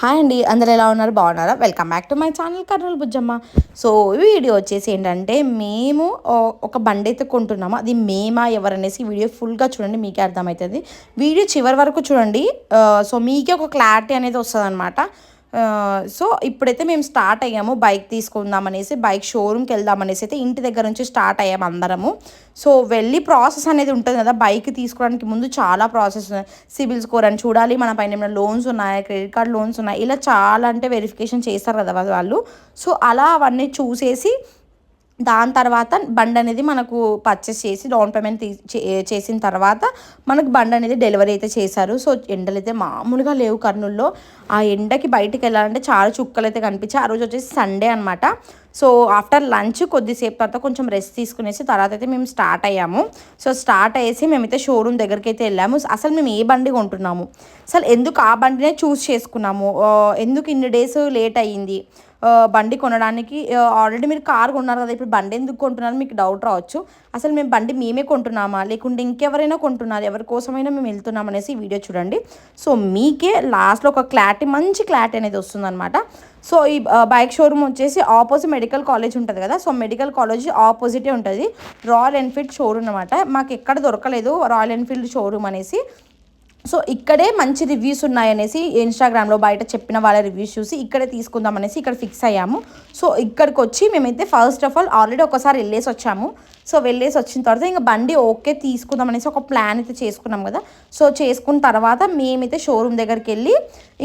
Hi అండి అందరు ఎలా ఉన్నారు? బాగున్నారా? Welcome back to my channel Kurnool Bujjamma so ఈ వీడియో వచ్చేసి ఏంటంటే మేము ఒక బండి అయితే కొంటున్నాము. అది మేమా ఎవరనేసి వీడియో ఫుల్గా చూడండి మీకే అర్థమవుతుంది. వీడియో చివరి వరకు చూడండి. సో మీకే ఒక క్లారిటీ అనేది వస్తుంది అనమాట సో ఇప్పుడైతే మేము స్టార్ట్ అయ్యాము బైక్ తీసుకుందాం అనేసి బైక్ షోరూమ్కి వెళ్దాం అనేసి అయితే ఇంటి దగ్గర నుంచి స్టార్ట్ అయ్యాము అందరము. సో వెళ్ళి ప్రాసెస్ అనేది ఉంటుంది కదా బైక్ తీసుకోవడానికి ముందు చాలా ప్రాసెస్ ఉన్నాయి. సిబిల్ స్కోర్ అని చూడాలి మన పైన ఏమైనా లోన్స్ ఉన్నాయా క్రెడిట్ కార్డ్ లోన్స్ ఉన్నాయి ఇలా చాలా అంటే వెరిఫికేషన్ చేస్తారు కదా వాళ్ళు. సో అలా అవన్నీ చూసేసి దాని తర్వాత బండి అనేది మనకు పర్చేస్ చేసి డౌన్ పేమెంట్ చేసిన తర్వాత మనకు బండి అనేది డెలివరీ అయితే చేశారు. సో ఎండలు అయితే మామూలుగా లేవు కర్నూల్లో. ఆ ఎండకి బయటికి వెళ్ళాలంటే చాలా చుక్కలు అయితే కనిపించాయి ఆ రోజు వచ్చేసి సండే అనమాట సో ఆఫ్టర్ లంచ్ కొద్దిసేపు తర్వాత కొంచెం రెస్ట్ తీసుకునేసి తర్వాత అయితే మేము స్టార్ట్ అయ్యాము. సో స్టార్ట్ అయ్యేసి మేమైతే షోరూమ్ దగ్గరికి అయితే వెళ్ళాము. అసలు మేము ఏ బండి కొంటున్నాము? అసలు ఎందుకు ఆ బండినే చూస్ చేసుకున్నాము? ఎందుకు ఇన్ని డేస్ లేట్ అయ్యింది? బండి కొనడానికి ఆల్రెడీ మీరు కార్ కొన్నారు కదా ఇప్పుడు బండి ఎందుకు కొంటున్నారు? మీకు డౌట్ రావచ్చు. అసలు మేము బండి మేమే కొంటున్నామా? లేకుంటే ఇంకెవరైనా కొంటున్నారు? ఎవరి కోసమైనా మేము వెళ్తున్నాం అనేసి వీడియో చూడండి. సో మీకే లాస్ట్లో ఒక క్లారిటీ మంచి క్లారిటీ అనేది వస్తుందన్నమాట. సో ఈ బైక్ షోరూమ్ వచ్చేసి ఆపోజిట్ మెడికల్ కాలేజ్ ఉంటుంది కదా? సో మెడికల్ కాలేజ్ ఆపోజిటే ఉంటుంది. రాయల్ ఎన్ఫీల్డ్ షోరూమ్ అనమాట మాకు ఎక్కడ దొరకలేదు రాయల్ ఎన్ఫీల్డ్ షోరూమ్ అనేసి. సో ఇక్కడే మంచి రివ్యూస్ ఉన్నాయనేసి ఇన్స్టాగ్రామ్లో బయట చెప్పిన వాళ్ళ రివ్యూస్ చూసి ఇక్కడే తీసుకుందాం అనేసి ఇక్కడ ఫిక్స్ అయ్యాము. సో ఇక్కడికి వచ్చి మేమైతే ఫస్ట్ ఆఫ్ ఆల్ ఆల్రెడీ ఒకసారి వెళ్ళేసి వచ్చాము. సో వెళ్ళేసి వచ్చిన తర్వాత ఇంకా బండి ఓకే తీసుకుందాం అనేసి ఒక ప్లాన్ అయితే చేసుకున్నాం కదా. సో చేసుకున్న తర్వాత మేమైతే షోరూమ్ దగ్గరికి వెళ్ళి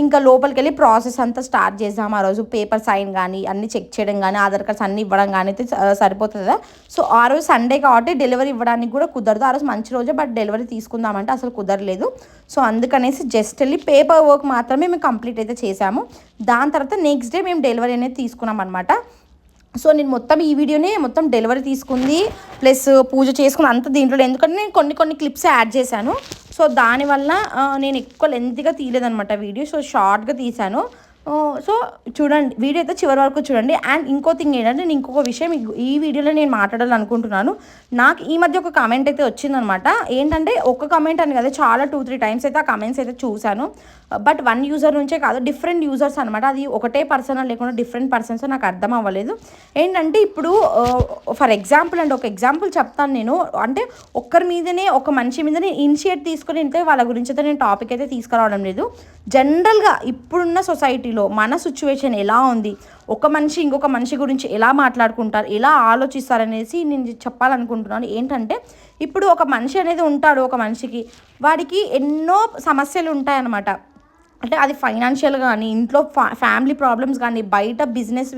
ఇంకా లోపలికి వెళ్ళి ప్రాసెస్ అంతా స్టార్ట్ చేద్దాం ఆ రోజు పేపర్ సైన్ కానీ అన్నీ చెక్ చేయడం కానీ ఆధార్ కార్డ్స్ అన్నీ ఇవ్వడం కానీ అయితే సరిపోతుంది కదా. సో ఆ రోజు సండే కాబట్టి డెలివరీ ఇవ్వడానికి కూడా కుదరదు. ఆ రోజు మంచి రోజే బట్ డెలివరీ తీసుకుందామంటే అసలు కుదరలేదు. సో అందుకనేసి జస్ట్ వెళ్ళి పేపర్ వర్క్ మాత్రమే మేము కంప్లీట్ అయితే చేసాము. దాని తర్వాత నెక్స్ట్ డే మేము డెలివరీ అనేది తీసుకున్నాం అనమాట సో నేను మొత్తం ఈ వీడియోనే మొత్తం డెలివరీ తీసుకుంది ప్లస్ పూజ చేసుకుని అంత దీంట్లో ఎందుకంటే నేను కొన్ని కొన్ని క్లిప్స్ యాడ్ చేశాను. సో దానివల్ల నేను ఎక్కువ లెంత్గా తీయలేదనమాట వీడియో. సో షార్ట్గా తీశాను. సో చూడండి వీడియో అయితే చివరి వరకు చూడండి. అండ్ ఇంకో థింగ్ ఏంటంటే నేను ఇంకొక విషయం ఈ- వీడియోలో నేను మాట్లాడాలనుకుంటున్నాను. నాకు ఈ మధ్య ఒక కమెంట్ అయితే వచ్చిందనమాట ఏంటంటే ఒక కమెంట్ అని కదా చాలా టూ త్రీ టైమ్స్ అయితే ఆ కమెంట్స్ అయితే చూశాను. బట్ వన్ యూజర్ నుంచే కాదు డిఫరెంట్ యూజర్స్ అనమాట అది ఒకటే పర్సన్ లేకుండా డిఫరెంట్ పర్సన్స్ నాకు అర్థం అవ్వలేదు. ఏంటంటే ఇప్పుడు ఫర్ ఎగ్జాంపుల్ అండి ఒక ఎగ్జాంపుల్ చెప్తాను నేను. అంటే ఒక్కరి మీదనే ఒక మనిషి మీదనే ఇనిషియేట్ తీసుకొని వాళ్ళ గురించి అయితే నేను టాపిక్ అయితే తీసుకురావడం లేదు. జనరల్గా ఇప్పుడున్న సొసైటీ సిచ్యువేషన్లో మన సిచ్యువేషన్ ఎలా ఉంది? ఒక మనిషి ఇంకొక మనిషి గురించి ఎలా మాట్లాడుకుంటారు? ఎలా ఆలోచిస్తారనేసి నేను చెప్పాలనుకుంటున్నాను. ఏంటంటే ఇప్పుడు ఒక మనిషి అనేది ఉంటాడు ఒక మనిషికి. వాడికి ఎన్నో సమస్యలు ఉంటాయన్నమాట. అంటే అది ఫైనాన్షియల్ కానీ ఇంట్లో ఫా ఫ్యామిలీ ప్రాబ్లమ్స్ కానీ బయట బిజినెస్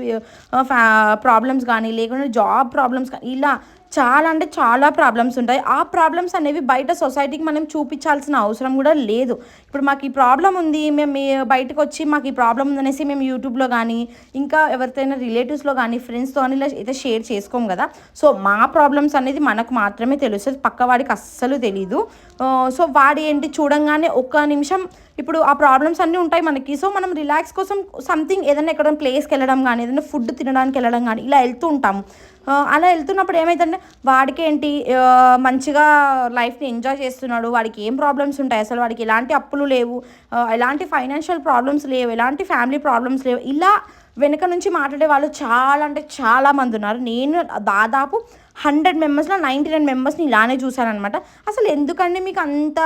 ఫ్యా ప్రాబ్లమ్స్ కానీ లేకుంటే జాబ్ ప్రాబ్లమ్స్ కానీ ఇలా చాలా అంటే చాలా ప్రాబ్లమ్స్ ఉంటాయి. ఆ ప్రాబ్లమ్స్ అనేవి బయట సొసైటీకి మనం చూపించాల్సిన అవసరం కూడా లేదు. ఇప్పుడు మాకు ఈ ప్రాబ్లం ఉంది మేము బయటకు వచ్చి మాకు ఈ ప్రాబ్లం ఉందనేసి మేము యూట్యూబ్లో కానీ ఇంకా ఎవరితోనైనా రిలేటివ్స్లో కానీ ఫ్రెండ్స్తో కానీ ఇలా అయితే షేర్ చేసుకోం కదా. సో మా ప్రాబ్లమ్స్ అనేది మనకు మాత్రమే తెలుస్తుంది. పక్కవాడికి అస్సలు తెలీదు. సో వాడి ఏంటి చూడంగానే ఒక్క నిమిషం ఇప్పుడు ఆ ప్రాబ్లమ్స్ అన్నీ ఉంటాయి మనకి. సో మనం రిలాక్స్ కోసం సంథింగ్ ఏదైనా ఎక్కడ ప్లేస్కి వెళ్ళడం కానీ ఏదైనా ఫుడ్ తినడానికి వెళ్ళడం కానీ ఇలా వెళ్తూ ఉంటాము. అలా వెళ్తున్నప్పుడు ఏమైందంటే వాడికి ఏంటి మంచిగా లైఫ్ని ఎంజాయ్ చేస్తున్నాడు వాడికి ఏం ప్రాబ్లమ్స్ ఉంటాయి? అసలు వాడికి ఎలాంటి అప్పులు లేవు ఎలాంటి ఫైనాన్షియల్ ప్రాబ్లమ్స్ లేవు ఎలాంటి ఫ్యామిలీ ప్రాబ్లమ్స్ లేవు ఇలా వెనక నుంచి మాట్లాడే వాళ్ళు చాలా అంటే చాలా మంది ఉన్నారు. నేను దాదాపు హండ్రెడ్ మెంబర్స్లో నైంటీ నైన్ మెంబర్స్ని ఇలానే చూశానమాట అసలు ఎందుకండి మీకు అంత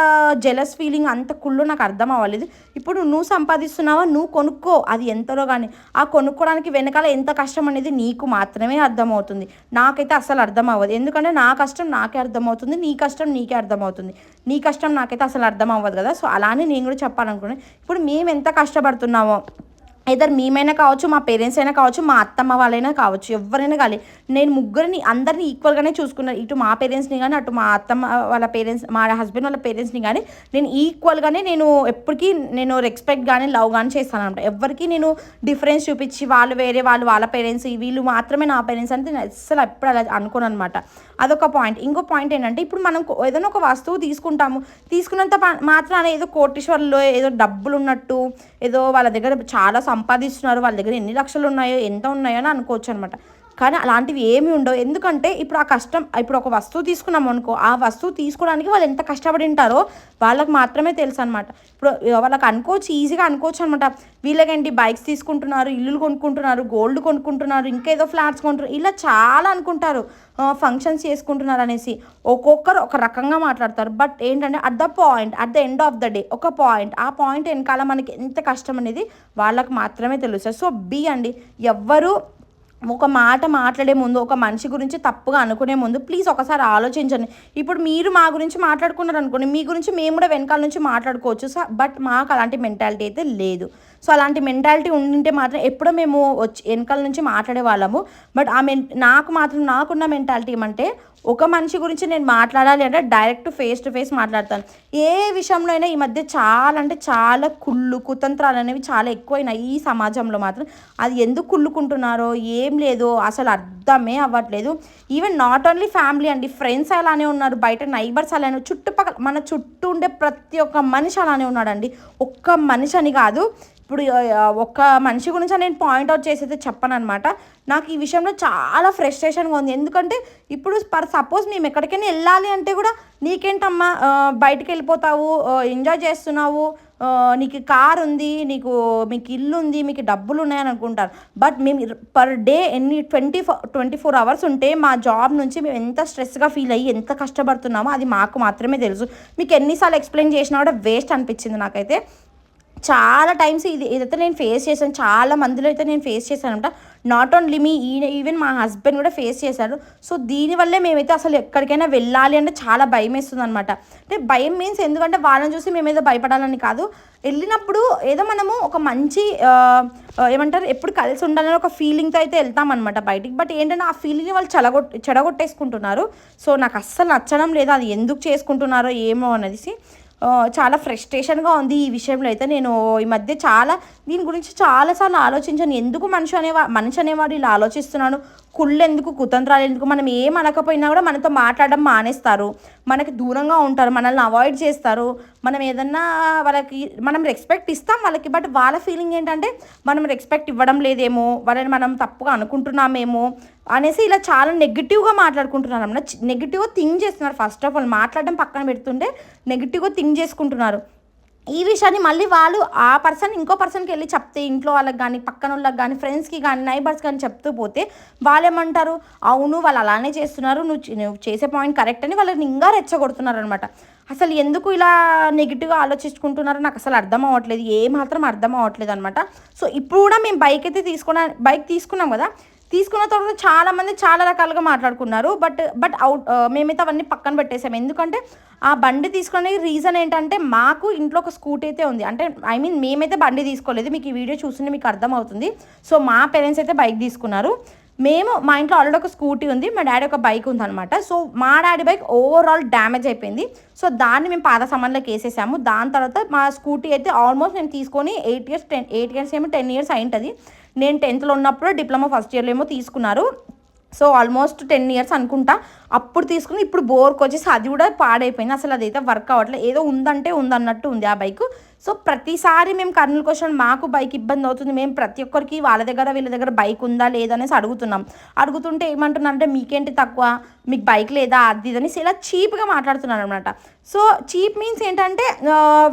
జెలస్ ఫీలింగ్ అంత కుళ్ళు నాకు అర్థం అవ్వలేదు. ఇప్పుడు నువ్వు సంపాదిస్తున్నావా నువ్వు కొనుక్కో. అది ఎంతలో కానీ ఆ కొనుక్కోవడానికి వెనకాల ఎంత కష్టం అనేది నీకు మాత్రమే అర్థమవుతుంది. నాకైతే అసలు అర్థం అవ్వదు. ఎందుకంటే నా కష్టం నాకే అర్థమవుతుంది నీ కష్టం నీకే అర్థమవుతుంది. నీ కష్టం నాకైతే అసలు అర్థం అవ్వదు కదా. సో అలానే నేను కూడా చెప్పాలనుకున్నాను ఇప్పుడు మేము ఎంత కష్టపడుతున్నామో ఇద్దరు మేమైనా కావచ్చు మా పేరెంట్స్ అయినా కావచ్చు మా అత్తమ్మ వాళ్ళైనా కావచ్చు ఎవరైనా కానీ నేను ముగ్గురిని అందరినీ ఈక్వల్గానే చూసుకున్నాను. ఇటు మా పేరెంట్స్ని కానీ అటు మా అత్తమ్మ వాళ్ళ పేరెంట్స్ మా హస్బెండ్ వాళ్ళ పేరెంట్స్ని కానీ నేను ఈక్వల్గానే నేను ఎప్పటికీ నేను రెస్పెక్ట్ కానీ లవ్ కానీ చేస్తాను అనమాట ఎవరికి నేను డిఫరెన్స్ చూపించి వాళ్ళు వేరే వాళ్ళు వాళ్ళ పేరెంట్స్ వీళ్ళు మాత్రమే నా పేరెంట్స్ అంటే నేను అస్సలు ఎప్పుడు అలా అనుకోను అనమాట అదొక పాయింట్ ఇంకో పాయింట్ ఏంటంటే ఇప్పుడు మనం ఏదైనా ఒక వస్తువు తీసుకుంటాము. తీసుకున్నంత మాత్రాన ఏదో కోటీశ్వర్లో ఏదో డబ్బులు ఉన్నట్టు ఏదో వాళ్ళ దగ్గర చాలా సంపాదిస్తున్నారు వాళ్ళ దగ్గర ఎన్ని లక్షలు ఉన్నాయో ఎంత ఉన్నాయో అని అనుకోవచ్చు అనమాట కానీ అలాంటివి ఏమి ఉండవు. ఎందుకంటే ఇప్పుడు ఆ కష్టం ఇప్పుడు ఒక వస్తువు తీసుకున్నాం అనుకో ఆ వస్తువు తీసుకోవడానికి వాళ్ళు ఎంత కష్టపడి ఉంటారో వాళ్ళకి మాత్రమే తెలుసు అనమాట ఇప్పుడు వాళ్ళకి అనుకోవచ్చు ఈజీగా అనుకోవచ్చు అనమాట వీళ్ళకేంటి బైక్స్ తీసుకుంటున్నారు ఇల్లులు కొనుక్కుంటున్నారు గోల్డ్ కొనుక్కుంటున్నారు ఇంకేదో ఫ్లాట్స్ కొంటున్నారు ఇలా చాలా అనుకుంటారు. ఫంక్షన్స్ చేసుకుంటున్నారు అనేసి. ఒక్కొక్కరు ఒక రకంగా మాట్లాడతారు. బట్ ఏంటంటే at the point at the end of the day ఒక పాయింట్ ఆ పాయింట్ వెనకాల మనకి ఎంత కష్టం అనేది వాళ్ళకి మాత్రమే తెలుస్తుంది సో బి అండి ఎవ్వరు ఒక మాట మాట్లాడే ముందు ఒక మనిషి గురించి తప్పుగా అనుకునే ముందు ప్లీజ్ ఒకసారి ఆలోచించండి. ఇప్పుడు మీరు మా గురించి మాట్లాడుకున్నారు అనుకోండి మీ గురించి మేము కూడా వెనకాల నుంచి మాట్లాడుకోవచ్చు. బట్ మాకు అలాంటి మెంటాలిటీ అయితే లేదు. సో అలాంటి మెంటాలిటీ ఉండింటే మాత్రం ఎప్పుడో మేము వచ్చి వెనకాల నుంచి మాట్లాడే వాళ్ళము. బట్ ఆ మెన్ నాకు మాత్రం నాకున్న మెంటాలిటీ ఏమంటే ఒక మనిషి గురించి నేను మాట్లాడాలి అంటే డైరెక్ట్ ఫేస్ టు ఫేస్ మాట్లాడతాను. ఏ విషయంలో అయినా ఈ మధ్య చాలా అంటే చాలా కుళ్ళు కుతంత్రాలు అనేవి చాలా ఎక్కువైనాయి ఈ సమాజంలో మాత్రం. అది ఎందుకు కుళ్ళుకుంటున్నారో ఏం లేదో అసలు అర్థమే అవ్వట్లేదు. ఈవెన్ నాట్ ఓన్లీ ఫ్యామిలీ అండి ఫ్రెండ్స్ అలానే ఉన్నారు బయట నైబర్స్ అలానే చుట్టుపక్కల మన చుట్టూ ఉండే ప్రతి ఒక్క మనిషి అలానే ఉన్నాడండి. ఒక్క మనిషి అని కాదు ఇప్పుడు ఒక్క మనిషి గురించి నేను పాయింట్అవుట్ చేసి అయితే చెప్పను అనమాట నాకు ఈ విషయంలో చాలా ఫ్రస్ట్రేషన్గా ఉంది. ఎందుకంటే ఇప్పుడు పర్ సపోజ్ మేము ఎక్కడికైనా వెళ్ళాలి అంటే కూడా నీకేంటమ్మా బయటికి వెళ్ళిపోతావు ఎంజాయ్ చేస్తున్నావు నీకు కార్ ఉంది నీకు మీకు ఇల్లు ఉంది మీకు డబ్బులు ఉన్నాయని అనుకుంటారు. బట్ మేము పర్ డే ఎన్ని twenty four twenty four hours ఉంటే మా జాబ్ నుంచి మేము ఎంత స్ట్రెస్గా ఫీల్ అయ్యి ఎంత కష్టపడుతున్నామో అది మాకు మాత్రమే తెలుసు. మీకు ఎన్నిసార్లు ఎక్స్ప్లెయిన్ చేసినా కూడా వేస్ట్ అనిపించింది నాకైతే. చాలా టైమ్స్ ఇది ఏదైతే నేను ఫేస్ చేశాను. చాలా మందిలో అయితే నేను ఫేస్ చేశాను అనమాట నాట్ ఓన్లీ మీ ఈవెన్ మా హస్బెండ్ కూడా ఫేస్ చేశారు. సో దీనివల్లే మేమైతే అసలు ఎక్కడికైనా వెళ్ళాలి అంటే చాలా భయం వేస్తుంది అనమాట అంటే భయం మీన్స్ ఎందుకంటే వాళ్ళని చూసి మేమేదో భయపడాలని కాదు. వెళ్ళినప్పుడు ఏదో మనము ఒక మంచి ఏమంటారు ఎప్పుడు కలిసి ఉండాలని ఒక ఫీలింగ్తో అయితే వెళ్తామన్నమాట బయటికి. బట్ ఏంటంటే ఆ ఫీలింగ్ని వాళ్ళు చెడగొట్ చెడగొట్టేసుకుంటున్నారు. సో నాకు అస్సలు నచ్చడం లేదు. అది ఎందుకు చేసుకుంటున్నారో ఏమో అనేసి. చాలా ఫ్రస్ట్రేషన్గా ఉంది ఈ విషయంలో అయితే. నేను ఈ మధ్య చాలా దీని గురించి చాలాసార్లు ఆలోచించాను. ఎందుకు మనిషి అనేవా మనిషి అనేవాడు ఇలా ఆలోచిస్తున్నాను కుళ్ళు ఎందుకు కుతంత్రాలు ఎందుకు? మనం ఏం అనకపోయినా కూడా మనతో మాట్లాడడం మానేస్తారు. మనకి దూరంగా ఉంటారు మనల్ని అవాయిడ్ చేస్తారు. మనం ఏదన్నా వాళ్ళకి మనం రెస్పెక్ట్ ఇస్తాం వాళ్ళకి బట్ వాళ్ళ ఫీలింగ్ ఏంటంటే మనం రెస్పెక్ట్ ఇవ్వడం లేదేమో వాళ్ళని మనం తప్పుగా అనుకుంటున్నామేమో అనేసి ఇలా చాలా నెగిటివ్గా మాట్లాడుకుంటున్నారు. అన్న నెగిటివ్గా థింక్ చేస్తున్నారు. ఫస్ట్ ఆఫ్ ఆల్ మాట్లాడడం పక్కన పెడుతుంటే నెగిటివ్గా థింక్ చేసుకుంటున్నారు. ఈ విషయాన్ని మళ్ళీ వాళ్ళు ఆ పర్సన్ ఇంకో పర్సన్కి వెళ్ళి చెప్తే ఇంట్లో వాళ్ళకి కానీ పక్కన వాళ్ళకి కానీ ఫ్రెండ్స్కి కానీ నైబర్స్ కానీ చెప్తూ పోతే వాళ్ళు ఏమంటారు అవును వాళ్ళు అలానే చేస్తున్నారు నువ్వు నువ్వు చేసే పాయింట్ కరెక్ట్ అని వాళ్ళని ఇంకా రెచ్చగొడుతున్నారు అనమాట అసలు ఎందుకు ఇలా నెగిటివ్గా ఆలోచించుకుంటున్నారో నాకు అసలు అర్థం అవ్వట్లేదు ఏ మాత్రం అర్థం అవ్వట్లేదు అనమాట సో ఇప్పుడు కూడా మేము బైక్ అయితే తీసుకున్నా బైక్ తీసుకున్నాం కదా తీసుకున్న తర్వాత చాలామంది చాలా రకాలుగా మాట్లాడుకున్నారు. బట్ బట్ అవుట్ మేమైతే అవన్నీ పక్కన పెట్టేసాము ఎందుకంటే ఆ బండి తీసుకునే రీజన్ ఏంటంటే మాకు ఇంట్లో ఒక స్కూటీ అయితే ఉంది. అంటే ఐ మీన్ మేమైతే బండి తీసుకోలేదు. మీకు ఈ వీడియో చూస్తుంటే మీకు అర్థమవుతుంది. సో మా పేరెంట్స్ అయితే బైక్ తీసుకున్నారు. మేము మా ఇంట్లో ఆల్రెడీ ఒక స్కూటీ ఉంది. మా డాడీ ఒక బైక్ ఉందనమాట సో మా డాడీ బైక్ ఓవరాల్ డ్యామేజ్ అయిపోయింది. సో దాన్ని మేము పాత సామాన్లోకి వేసేసాము. దాని తర్వాత మా స్కూటీ అయితే ఆల్మోస్ట్ నేను తీసుకొని eight years ten eight years ఏమో టెన్ ఇయర్స్ అయింటుంది. నేను టెన్త్లో ఉన్నప్పుడు డిప్లొమా ఫస్ట్ ఇయర్లో ఏమో తీసుకున్నారు. సో ఆల్మోస్ట్ టెన్ ఇయర్స్ అనుకుంటా. అప్పుడు తీసుకుని ఇప్పుడు బోర్కి వచ్చేసి అది కూడా పాడైపోయింది. అసలు అదైతే వర్క్ అవ్వట్లేదు ఏదో ఉందంటే ఉందన్నట్టు ఉంది ఆ బైక్. సో ప్రతిసారి మేము కర్నూలు క్వశ్చన్ మాకు బైక్ ఇబ్బంది అవుతుంది. మేము ప్రతి ఒక్కరికి వాళ్ళ దగ్గర వీళ్ళ దగ్గర బైక్ ఉందా లేదా అనేసి అడుగుతున్నాం. అడుగుతుంటే ఏమంటున్నారంటే మీకేంటి తక్కువ? మీకు బైక్ లేదా? అది అనేసి ఇలా చీప్గా మాట్లాడుతున్నారు అనమాట సో చీప్ మీన్స్ ఏంటంటే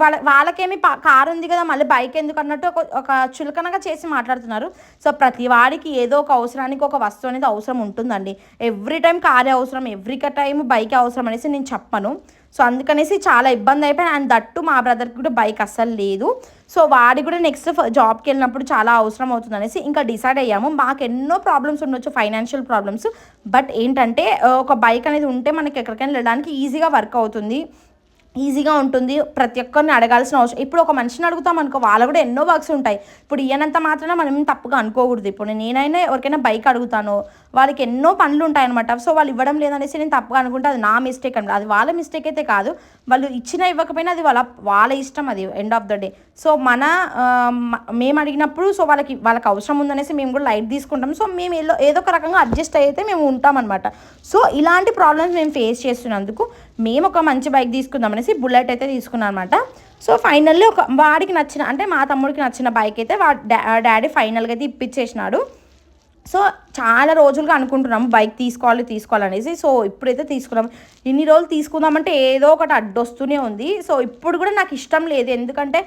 వాళ్ళ వాళ్ళకేమి కార్ ఉంది కదా మళ్ళీ బైక్ ఎందుకు అన్నట్టు ఒక ఒక చులకనగా చేసి మాట్లాడుతున్నారు. సో ప్రతి వాడికి ఏదో ఒక అవసరానికి ఒక వస్తువు అనేది అవసరం ఉంటుందండి. ఎవ్రీ టైం కారే అవసరం ఎవ్రీ టైం బైక్ అవసరం అనేసి నేను చెప్పను. సో అందుకనేసి చాలా ఇబ్బంది అయిపోయింది. అండ్ దట్టు మా బ్రదర్కి కూడా బైక్ అస్సలు లేదు. సో వాడి కూడా నెక్స్ట్ జాబ్కి వెళ్ళినప్పుడు చాలా అవసరం అవుతుంది అనేసి ఇంకా డిసైడ్ అయ్యాము. మాకు ఎన్నో ప్రాబ్లమ్స్ ఉండొచ్చు ఫైనాన్షియల్ ప్రాబ్లమ్స్. బట్ ఏంటంటే ఒక బైక్ అనేది ఉంటే మనకి ఎక్కడికైనా వెళ్ళడానికి ఈజీగా వర్క్ అవుతుంది. ఈజీగా ఉంటుంది. ప్రతి ఒక్కరిని అడగాల్సిన అవసరం. ఇప్పుడు ఒక మనిషిని అడుగుతాం అనుకో వాళ్ళ కూడా ఎన్నో వర్క్స్ ఉంటాయి. ఇప్పుడు ఈయనంత మాత్రమే మనం తప్పుగా అనుకోకూడదు. ఇప్పుడు నేనైనా ఎవరికైనా బైక్ అడుగుతాను వాళ్ళకి ఎన్నో పనులు ఉంటాయన్నమాట. సో వాళ్ళు ఇవ్వడం లేదనేసి నేను తప్పుగా అనుకుంటే అది నా మిస్టేక్ అనమాట అది వాళ్ళ మిస్టేక్ అయితే కాదు. వాళ్ళు ఇచ్చిన ఇవ్వకపోయినా అది వాళ్ళ వాళ్ళ ఇష్టం అది end of the day so మన మేము అడిగినప్పుడు సో వాళ్ళకి వాళ్ళకి అవసరం ఉందనేసి మేము కూడా లైట్ తీసుకుంటాం. సో మేము ఏదో ఏదో ఒక రకంగా అడ్జస్ట్ అయితే మేము ఉంటామన్నమాట. సో ఇలాంటి ప్రాబ్లమ్స్ మేము ఫేస్ చేస్తున్నందుకు మేము ఒక మంచి బైక్ తీసుకుందాం అనేసి బుల్లెట్ అయితే తీసుకున్నాను అనమాట సో ఫైనల్లీ ఒక వాడికి నచ్చిన అంటే మా తమ్ముడికి నచ్చిన బైక్ అయితే వా డాడీ ఫైనల్గా అయితే ఇప్పించేసినాడు సో చాలా రోజులుగా అనుకుంటున్నాము బైక్ తీసుకోవాలి తీసుకోవాలనేసి. సో ఇప్పుడైతే తీసుకున్నాం. ఇన్ని రోజులు తీసుకుందామంటే ఏదో ఒకటి అడ్డొస్తూనే ఉంది. సో ఇప్పుడు కూడా నాకు ఇష్టం లేదు. ఎందుకంటే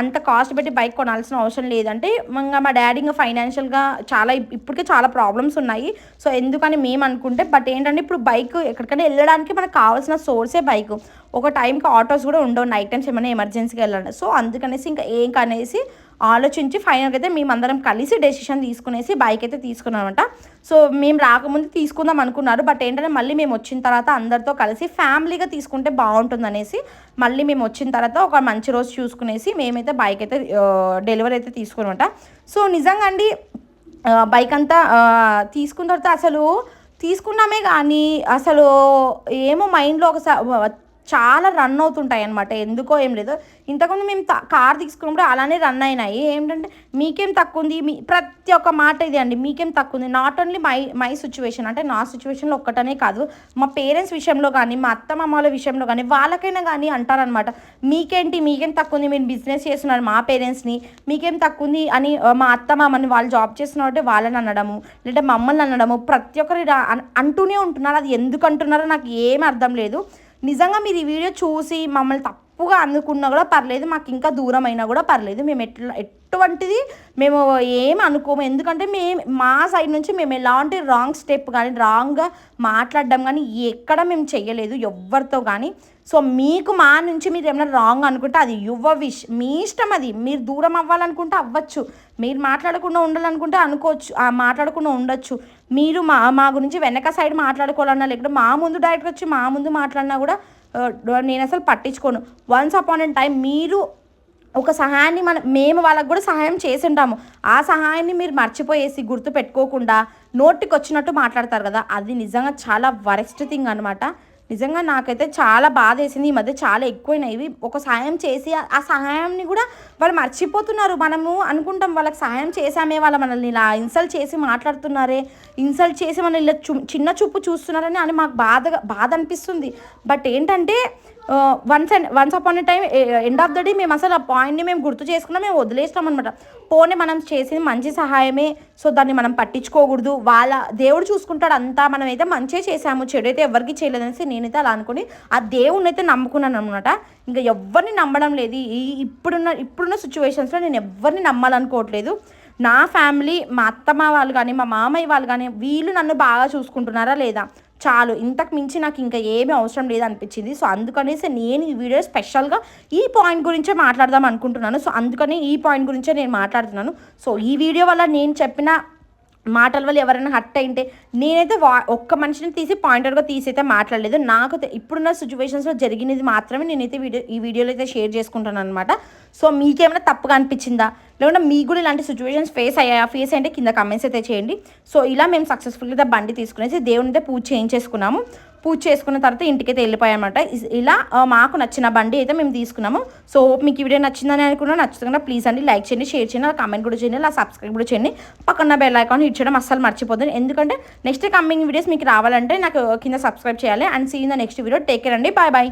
అంత కాస్ట్ పెట్టి బైక్ కొనాల్సిన అవసరం లేదంటే ఇంకా మా డాడీ ఇంకా ఫైనాన్షియల్గా చాలా ఇప్పటికే చాలా ప్రాబ్లమ్స్ ఉన్నాయి. సో ఎందుకని మేము అనుకుంటే బట్ ఏంటంటే ఇప్పుడు బైక్ ఎక్కడికైనా వెళ్ళడానికి మనకు కావాల్సిన సోర్సే బైక్. ఒక టైంకి ఆటోస్ కూడా ఉండవు. నైట్ టైమ్స్ ఏమైనా ఎమర్జెన్సీకి వెళ్ళాలి సో అందుకనేసి ఇంకా ఏం కనేసి ఆలోచించి ఫైనల్గా అయితే మేమందరం కలిసి డెసిషన్ తీసుకునేసి బైక్ అయితే తీసుకున్నామంట. సో మేము రాకముందు తీసుకుందాం అనుకున్నారు. బట్ ఏంటంటే మళ్ళీ మేము వచ్చిన తర్వాత అందరితో కలిసి ఫ్యామిలీగా తీసుకుంటే బాగుంటుంది అనేసి మళ్ళీ మేము వచ్చిన తర్వాత ఒక మంచి రోజు చూసుకునేసి మేమైతే బైక్ అయితే డెలివరీ అయితే తీసుకున్నామంట. సో నిజంగా అండి బైక్ అంతా తీసుకున్న తర్వాత అసలు తీసుకున్నామే కానీ అసలు ఏమో మైండ్లో ఒకసారి చాలా రన్ అవుతుంటాయి అనమాట ఎందుకో ఏం లేదు. ఇంతకుముందు మేము కార్ తీసుకున్నప్పుడు అలానే రన్ అయినాయి. ఏంటంటే మీకేం తక్కువ ఉంది మీ ప్రతి ఒక్క మాట ఇది అండి. మీకేం తక్కువ ఉంది not only my my situation అంటే నా సిచ్యువేషన్లో ఒక్కటనే కాదు. మా పేరెంట్స్ విషయంలో కానీ మా అత్త మామల విషయంలో కానీ వాళ్ళకైనా కానీ అంటారనమాట మీకేంటి? మీకేం తక్కువ ఉంది మీరు బిజినెస్ చేస్తున్నారు మా పేరెంట్స్ని. మీకేం తక్కువ ఉంది అని మా అత్త మామని వాళ్ళు జాబ్ చేస్తున్నట్టే వాళ్ళని అనడము లేదా మమ్మల్ని అనడము ప్రతి ఒక్కరి అంటూనే ఉంటున్నారు. అది ఎందుకు అంటున్నారో నాకు ఏం అర్థం లేదు. నిజంగా మీరు ఈ వీడియో చూసి మమ్మల్ని తప్పుగా అందుకున్నా కూడా పర్లేదు మాకు ఇంకా దూరం అయినా కూడా పర్లేదు. మేము ఎట్లా ఎటువంటిది మేము ఏం అనుకోము. ఎందుకంటే మేము మా సైడ్ నుంచి మేము ఎలాంటి రాంగ్ స్టెప్ కానీ రాంగ్గా మాట్లాడడం కానీ ఎక్కడ మేము చెయ్యలేదు ఎవరితో కానీ సో మీకు మా నుంచి మీరు ఏమైనా రాంగ్ అనుకుంటే అది యువ విష్ మీ ఇష్టం అది. మీరు దూరం అవ్వాలనుకుంటే అవ్వచ్చు. మీరు మాట్లాడకుండా ఉండాలనుకుంటే అనుకోవచ్చు. మాట్లాడకుండా ఉండొచ్చు. మీరు మా మా గురించి వెనక సైడ్ మాట్లాడుకోవాలన్నా లేకుంటే మా ముందు డైరెక్ట్ వచ్చి మా ముందు మాట్లాడినా కూడా నేను అసలు పట్టించుకోను. వన్స్ అపాన్ అండ్ టైం మీరు ఒక సహాయాన్ని మనం మేము వాళ్ళకు కూడా సహాయం చేసి ఉంటాము ఆ సహాయాన్ని మీరు మర్చిపోయేసి గుర్తు పెట్టుకోకుండా నోటికి వచ్చినట్టు మాట్లాడతారు కదా. అది నిజంగా చాలా వరెస్ట్ థింగ్ అనమాట నిజంగా నాకైతే చాలా బాధ వేసింది ఈ మధ్య చాలా ఎక్కువైనాయి. ఒక సహాయం చేసి ఆ సహాయాన్ని కూడా వాళ్ళు మర్చిపోతున్నారు. మనము అనుకుంటాం వాళ్ళకి సహాయం చేసామే వాళ్ళ మనల్ని ఇలా ఇన్సల్ట్ చేసి మాట్లాడుతున్నారే. ఇన్సల్ట్ చేసి మనల్ని ఇలా చిన్న చూపు చూస్తున్నారని అని మాకు బాధ బాధ అనిపిస్తుంది. బట్ ఏంటంటే once and once upon time end of the day మేము అసలు ఆ పాయింట్ని మేము గుర్తు చేసుకున్నా మేము వదిలేస్తాం అనమాట పోనీ మనం చేసింది మంచి సహాయమే సో దాన్ని మనం పట్టించుకోకూడదు. వాళ్ళ దేవుడు చూసుకుంటాడు అంతా. మనం అయితే మంచిగా చేసాము చెడు అయితే ఎవరికి చేయలేదనేసి నేనైతే అలా అనుకుని ఆ దేవుడిని అయితే నమ్ముకున్నాను అనమాట ఇంకా ఎవరిని నమ్మడం లేదు. ఈ ఇప్పుడున్న ఇప్పుడున్న సిచ్యువేషన్స్లో నేను ఎవరిని నమ్మాలనుకోవట్లేదు. నా ఫ్యామిలీ మా అత్తమ్మ వాళ్ళు కానీ మా మామయ్య వాళ్ళు కానీ వీళ్ళు నన్ను బాగా చూసుకుంటున్నారా లేదా? చాలు ఇంతకు మించి నాకు ఇంకా ఏమీ అవసరం లేదు అనిపించింది సో అందుకనేసి నేను ఈ వీడియో స్పెషల్గా ఈ పాయింట్ గురించే మాట్లాడదాం అనుకుంటున్నాను. సో అందుకని ఈ పాయింట్ గురించే నేను మాట్లాడుతున్నాను. సో ఈ వీడియో వల్ల నేను చెప్పిన మాటల వల్ల ఎవరైనా హట్ అయింటే నేనైతే వా ఒక్క మనిషిని తీసి పాయింటర్గా తీసి అయితే మాట్లాడలేదు. నాకు ఇప్పుడున్న సిచ్యువేషన్స్లో జరిగినది మాత్రమే నేనైతే వీడియో ఈ వీడియోలో అయితే షేర్ చేసుకుంటాను అనమాట సో మీకేమైనా తప్పుగా అనిపించిందా? లేకుంటే మీకు కూడా ఇలాంటి సిచ్యువేషన్స్ ఫేస్ అయ్యాయా? ఫేస్ అయ్యే కింద కమెంట్స్ అయితే చేయండి. సో ఇలా మేము సక్సెస్ఫుల్గా బండి తీసుకునేసి దేవుని అయితే పూజ చేయించేసుకున్నాము. పూజ చేసుకున్న తర్వాత ఇంటికైతే వెళ్ళిపోయామన్నమాట ఇలా మాకు నచ్చిన బండి అయితే మేము తీసుకున్నాము. సో మీకు ఈ వీడియో నచ్చిందని అనుకున్నా నచ్చుతున్నా ప్లీజ్ అండి లైక్ చేయండి షేర్ చేయండి కామెంట్ కూడా చేయండి అలా సబ్స్క్రైబ్ కూడా చేయండి. పక్కన బెల్ ఐకాన్ హిట్ చేయడం అస్సలు మర్చిపోతుంది ఎందుకంటే నెక్స్ట్ కమింగ్ వీడియోస్ మీకు రావాలంటే నాకు కింద సబ్స్క్రైబ్ చేయాలి. And see in the next video. Take care అండి. Bye bye.